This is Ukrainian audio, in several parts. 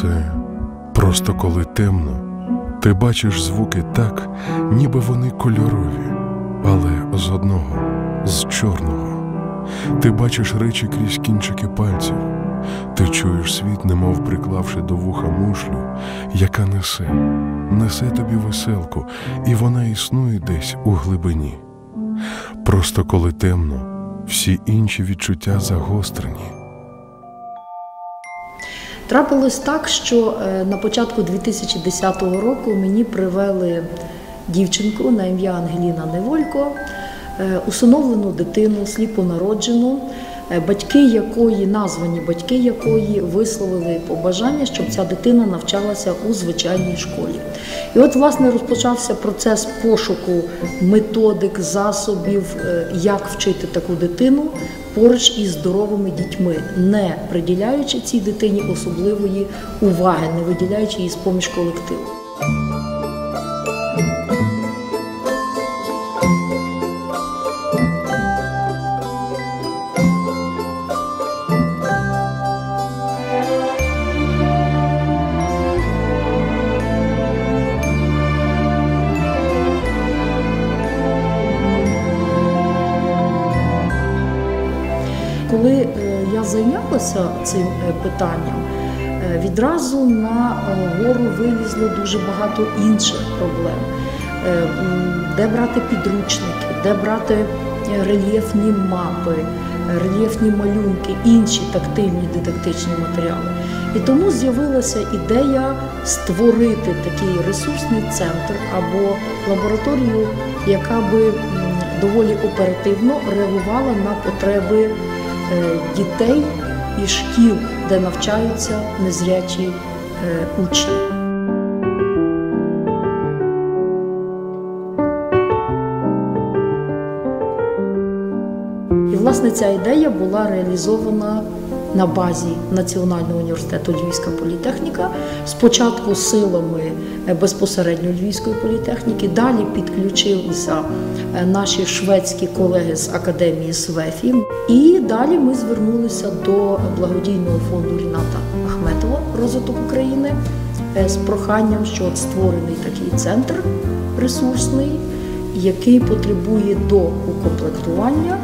Це просто коли темно, ти бачиш звуки так, ніби вони кольорові, але з одного, з чорного. Ти бачиш речі крізь кінчики пальців, ти чуєш світ, немов приклавши до вуха мушлю, яка несе, несе тобі веселку, і вона існує десь у глибині. Просто коли темно, всі інші відчуття загострені. Трапилось так, що е, на початку 2010 року мені привели дівчинку на ім'я Ангеліна Неволько, е, усиновлену дитину, сліпонароджену, батьки якої, названі батьки якої висловили побажання, щоб ця дитина навчалася у звичайній школі. І от, власне, розпочався процес пошуку методик, засобів, е, як вчити таку дитину поруч із здоровими дітьми, не приділяючи цій дитині особливої уваги, не виділяючи її з поміж колективу. Я цим е, питанням, е, відразу на е, гору вилізло дуже багато інших проблем. Де брати підручники, де брати рельєфні мапи, рельєфні малюнки, інші тактильні дидактичні матеріали. І тому з'явилася ідея створити такий ресурсний центр або лабораторію, яка би доволі оперативно реагувала на потреби дітей і шкіл, де навчаються незрячі е, учні. І власне ця ідея була реалізована на базі Національного університету Львівська політехніка, спочатку силами е, безпосередньо Львівської політехніки, далі підключилися е, наші шведські колеги з академії СВЕФІ. І далі ми звернулися до благодійного фонду Ріната Ахметова розвиток України е, з проханням, що от створений такий центр ресурсний, який потребує до укомплектування.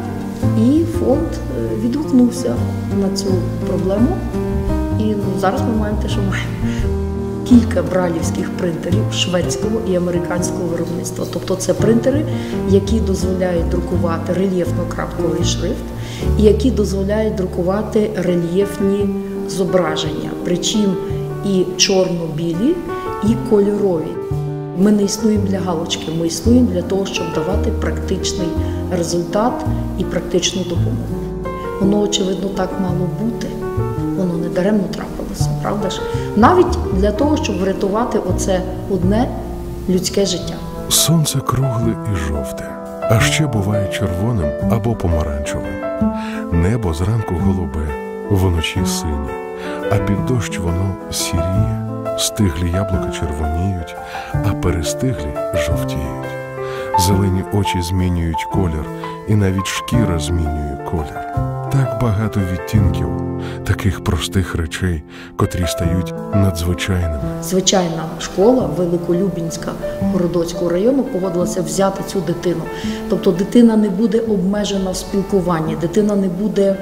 І фонд е, відгукнувся на цю проблему. І ну, зараз ми маємо те, що маємо. Кілька бралівських принтерів шведського і американського виробництва. Тобто це принтери, які дозволяють друкувати рельєфно-крапковий шрифт, і які дозволяють друкувати рельєфні зображення, причому і чорно-білі, і кольорові. Ми не існуємо для галочки, ми існуємо для того, щоб давати практичний результат і практичну допомогу. Воно, очевидно, так мало бути, воно не даремно трапилося, правда ж? Навіть для того, щоб врятувати оце одне людське життя. Сонце кругле і жовте, а ще буває червоним або помаранчевим. Небо зранку голубе, вночі синє, а під дощ воно сіріє. Стиглі яблука червоніють, а перестиглі жовтіють. Зелені очі змінюють колір, і навіть шкіра змінює колір. Так багато відтінків, таких простих речей, котрі стають надзвичайними. Звичайна школа Великолюбінська Городоцького району погодилася взяти цю дитину. Тобто дитина не буде обмежена в спілкуванні, дитина не буде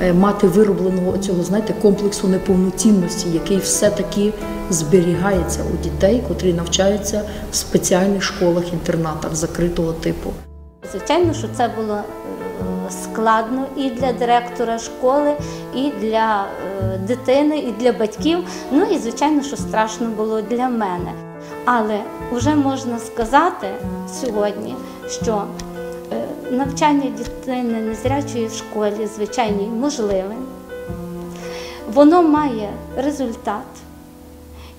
е, мати виробленого цього, знаєте, комплексу неповноцінності, який все-таки зберігається у дітей, котрі навчаються в спеціальних школах-інтернатах закритого типу. Звичайно, що це було складно і для директора школи, і для е, дитини, і для батьків. Ну і звичайно, що страшно було для мене. Але вже можна сказати сьогодні, що е, навчання дитини незрячої в школі звичайній можливе. Воно має результат,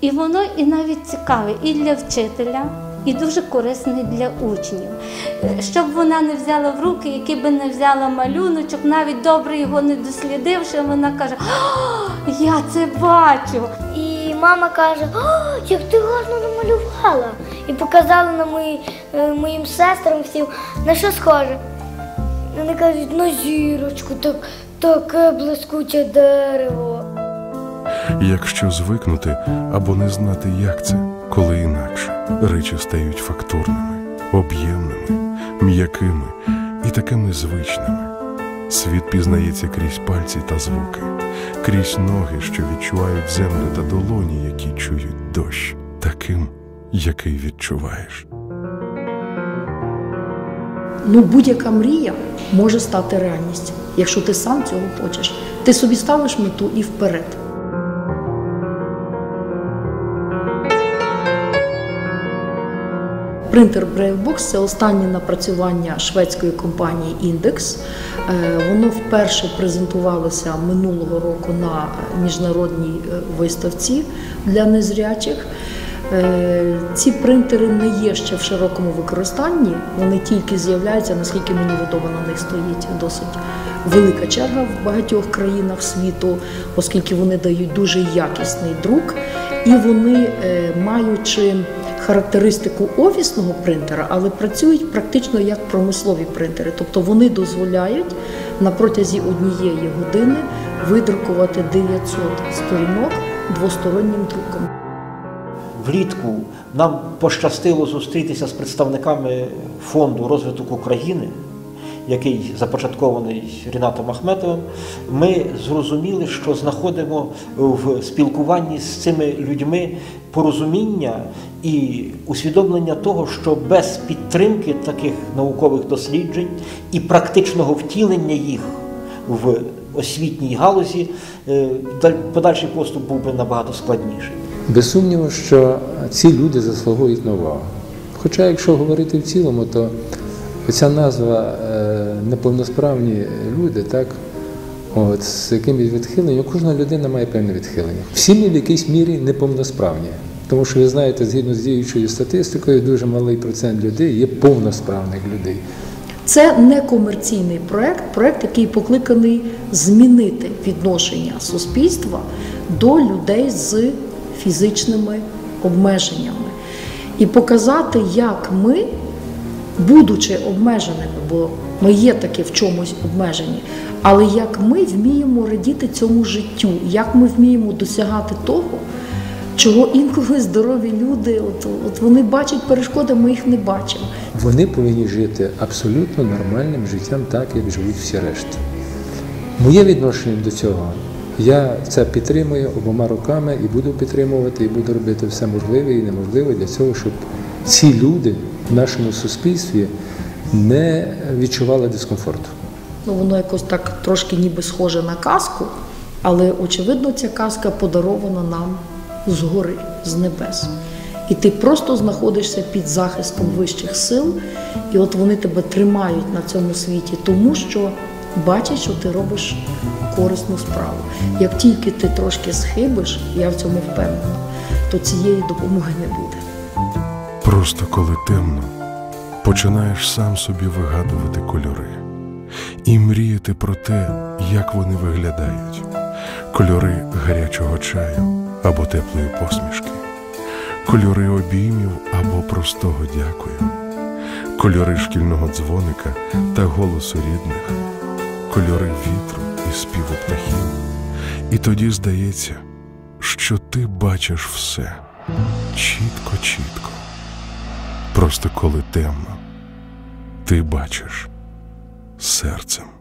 і воно і навіть цікаве і для вчителя, і дуже корисний для учнів. Е, Щоб вона не взяла в руки, який би не взяла малюночок, навіть добре його не дослідивши, вона каже: «О, я це бачу. І мама каже, як ти гарно намалювала. І показала на мої, е, моїм сестрам всім, на що схоже. Вони кажуть, на зірочку, так, таке блискуче дерево. Якщо звикнути або не знати, як це, коли інакше речі стають фактурними, об'ємними, м'якими і такими звичними. Світ пізнається крізь пальці та звуки, крізь ноги, що відчувають землю та долоні, які чують дощ, таким, який відчуваєш. Ну, будь-яка мрія може стати реальністю, якщо ти сам цього хочеш. Ти собі ставиш мету і вперед. Принтер Braillebox – це останнє напрацювання шведської компанії. Е, Воно вперше презентувалося минулого року на міжнародній е, виставці для незрячих. Е, Ці принтери не є ще в широкому використанні, вони тільки з'являються, наскільки мені відомо, на них стоїть досить велика черга в багатьох країнах світу, оскільки вони дають дуже якісний друк, і вони, е, маючи характеристику офісного принтера, але працюють практично як промислові принтери, тобто вони дозволяють на протязі однієї години видрукувати 900 сторінок двостороннім друком. Влітку нам пощастило зустрітися з представниками фонду розвиток України, який започаткований Рінатом Ахметовим. Ми зрозуміли, що знаходимо в спілкуванні з цими людьми порозуміння і усвідомлення того, що без підтримки таких наукових досліджень і практичного втілення їх в освітній галузі е, даль- подальший поступ був би набагато складніший. Без сумніву, що ці люди заслуговують на увагу. Хоча, якщо говорити в цілому, то ця назва е, неповносправні люди, так, от, з якимось відхиленням, кожна людина має певне відхилення. Всі ми в якійсь мірі неповносправні. Тому що ви знаєте, згідно з діючою статистикою, дуже малий процент людей є повносправних людей. Це не комерційний проект, проект, який покликаний змінити відношення суспільства до людей з фізичними обмеженнями і показати, як ми, будучи обмеженими, бо ми є таки в чомусь обмежені, але як ми вміємо радіти цьому життю, як ми вміємо досягати того, чого інколи здорові люди, от, от вони бачать перешкоди, ми їх не бачимо. Вони повинні жити абсолютно нормальним життям, так як живуть всі решта. Моє відношення до цього, я це підтримую обома руками і буду підтримувати, і буду робити все можливе і неможливе для цього, щоб ці люди в нашому суспільстві не відчували дискомфорту. Ну, воно якось так трошки ніби схоже на казку, але очевидно, ця казка подарована нам згори, з небес. І ти просто знаходишся під захистом вищих сил, і от вони тебе тримають на цьому світі, тому що бачать, що ти робиш корисну справу. Як тільки ти трошки схибиш, я в цьому впевнена, то цієї допомоги не буде. Просто коли темно, починаєш сам собі вигадувати кольори і мріяти про те, як вони виглядають: кольори гарячого чаю або теплої посмішки, кольори обіймів або простого дякую, кольори шкільного дзвоника та голосу рідних, кольори вітру і співу птахів. І тоді здається, що ти бачиш все чітко-чітко. Просто коли темно, ти бачиш серцем.